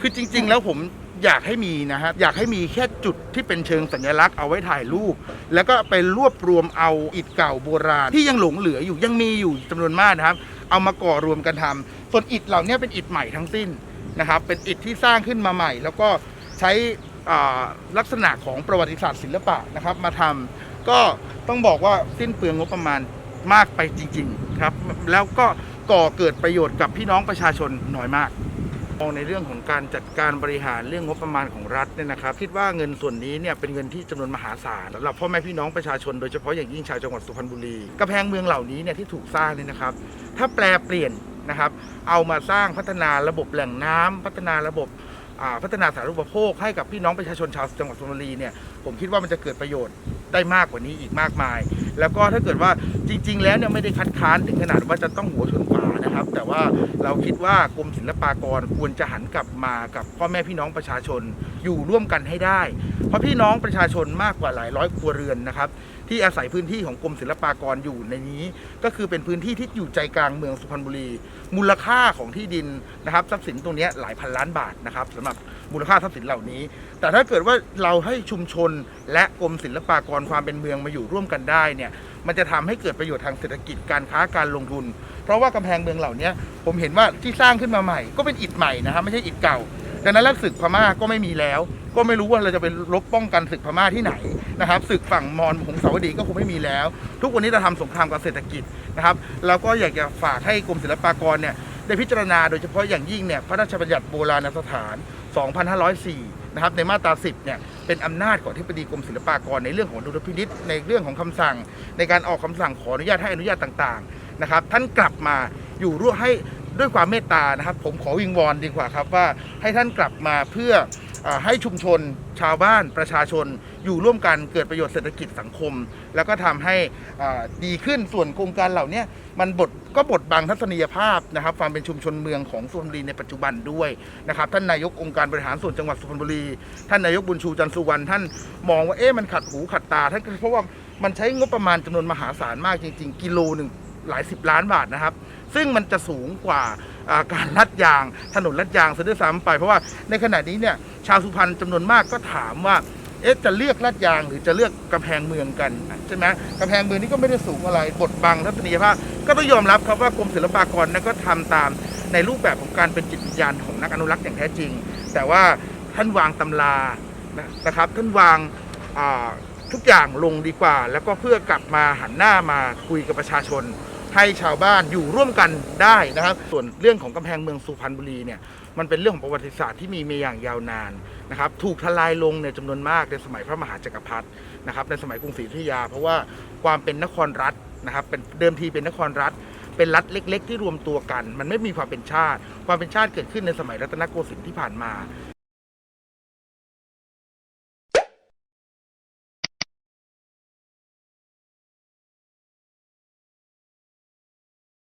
คือจริง ๆ แล้วผมอยากให้มีนะฮะอยากให้มีแค่จุดที่เป็นเชิงสัญลักษณ์เอาไว้ถ่ายรูป แล้วก็ไปรวบรวมเอาอิฐเก่าโบราณ ที่ยังหลงเหลืออยู่ยังมีอยู่จำนวนมากนะครับ เอามาก่อรวมกันทำส่วนอิฐเหล่านี้เป็นอิฐใหม่ทั้งสิ้นนะครับ เป็นอิฐที่สร้างขึ้นมาใหม่ แล้วก็ใช้อ่าลักษณะของประวัติศาสตร์ศิลปะนะครับมาทำก็ต้องบอกว่าสิ้นเปลืองงบประมาณมากไปจริงๆครับแล้วก็ก่อเกิดประโยชน์กับพี่น้องประชาชนน้อยมาก มองในเรื่องของการจัดการบริหารเรื่องงบประมาณของรัฐเนี่ยนะครับ คิดว่าเงินส่วนนี้เนี่ยเป็นเงินที่จำนวนมหาศาลสำหรับพ่อแม่พี่น้องประชาชนโดยเฉพาะอย่างยิ่งชาวจังหวัดสุพรรณบุรีกระแพงเมืองเหล่านี้เนี่ยที่ถูกสร้างเนี่ยนะครับ ถ้าแปลเปลี่ยนนะครับ เอามาสร้างพัฒนาระบบแหล่งน้ำพัฒนาระบบอ่าพัฒนาสาธารณูปโภคให้กับพี่น้องประชาชนชาวจังหวัดสุพรรณบุรีเนี่ยผมคิดว่ามันจะเกิดประโยชน์ได้มากกว่านี้อีกมากมาย แล้วก็ถ้าเกิดว่าจริง ๆ แล้วเนี่ยไม่ได้คัดค้านถึงขนาดว่าจะต้องหัวชน นะครับ แต่ว่าเราคิดว่ากรมศิลปากรควรจะหันกลับมากับพ่อแม่พี่น้องประชาชนอยู่ร่วมกันให้ได้ เพราะพี่น้องประชาชนมากกว่าหลายร้อยครัวเรือนนะครับที่อาศัยพื้นที่ของกรมศิลปากรอยู่ในนี้ ก็คือเป็นพื้นที่ที่อยู่ใจกลางเมืองสุพรรณบุรี มูลค่าของที่ดินนะครับทรัพย์สินตรงนี้หลายพันล้านบาทนะครับสำหรับ มูลค่าทรัพย์สินเหล่านี้ แต่ถ้าเกิดว่าเราให้ชุมชนและกรมศิลปากรความเป็นเมืองมาอยู่ร่วมกันได้เนี่ยมันจะทำให้เกิดประโยชน์ทางเศรษฐกิจการค้าการลงทุน เพราะว่ากำแพงเมืองเหล่านี้ผมเห็นว่าที่สร้างขึ้นมาใหม่ ก็เป็นอิฐใหม่นะครับไม่ใช่อิฐเก่าดังนั้นแล้วศึกพม่าก็ไม่มีแล้ว ก็ไม่รู้ว่าเราจะไปรบป้องกันศึกพม่าที่ไหนนะครับศึกฝั่งมอญของสาวดีก็คงไม่มีแล้ว ทุกวันนี้เราทำสงครามกับเศรษฐกิจนะครับแล้วก็อยากจะฝากให้กรมศิลปากรเนี่ย ได้พิจารณาโดยเฉพาะอย่างยิ่งเนี่ยพระราชบัญญัติโบราณสถาน 2504 นะครับในมาตรา 10 เนี่ยเป็นอำนาจของที่ปดีกรมศิลปากรในเรื่องของดุลพินิษในเรื่องของคำสั่ง ในการออกคำสั่งขออนุญาตให้อนุญาตต่างๆนะครับท่านกลับมาอยู่ร่วมให้ด้วยความเมตตานะครับ ผมขอวิงวอนดีกว่าครับว่าให้ท่านกลับมาเพื่อเออ ให้ชุมชนชาวบ้านประชาชนอยู่ร่วมกันเกิดประโยชน์เศรษฐกิจสังคม แล้วก็ทำให้ดีขึ้นส่วนโครงการเหล่านี้มันบดก็บดบังทัศนียภาพนะครับความเป็นชุมชนเมืองของสุพรรณบุรีในปัจจุบันด้วยนะครับท่านนายกองค์การบริหารส่วนจังหวัดสุพรรณบุรี ท่านนายกบุญชูจันทร์สุวรรณท่านมองว่าเอ๊ะมันขัดหูขัดตาท่านก็เพราะว่ามันใช้งบประมาณจำนวนมหาศาลมากจริง ๆ กิโลหนึ่งหลายสิบล้านบาทนะครับ ซึ่งมันจะสูงกว่าการลัดยางถนนลัดยางซะด้วยซ้ำไป เพราะว่าในขณะนี้เนี่ยชาวสุพรรณจำนวนมากก็ถามว่าเอ๊ะจะเลือกลาดยางหรือจะเลือกกำแพงเมืองกันใช่ไหมกำแพงเมืองนี่ก็ไม่ได้สูงอะไรบดบังทัศนียภาพก็ต้องยอมรับครับว่ากรมศิลปากรนั้นก็ทำตามในรูปแบบของการเป็นจิตวิญญาณของนักอนุรักษ์อย่างแท้จริง แต่ว่าท่านวางตำรานะครับท่านวางทุกอย่างลงดีกว่า แล้วก็เพื่อกลับมาหันหน้ามาคุยกับประชาชน ให้ชาวบ้านอยู่ร่วมกันได้นะครับ ส่วนเรื่องของกำแพงเมืองสุพรรณบุรีเนี่ยมันเป็นเรื่องของประวัติศาสตร์ที่มีมาอย่างยาวนานนะครับถูกทลายลงในจำนวนมากในสมัยพระมหาจักรพรรดินะครับในสมัยกรุงศรีอยุธยา เพราะว่าความเป็นนครรัฐนะครับเป็นเดิมทีเป็นนครรัฐ เป็นรัฐเล็ก ๆ ที่รวมตัวกัน มันไม่มีความเป็นชาติ ความเป็นชาติเกิดขึ้นในสมัยรัตนโกสินทร์ที่ผ่านมา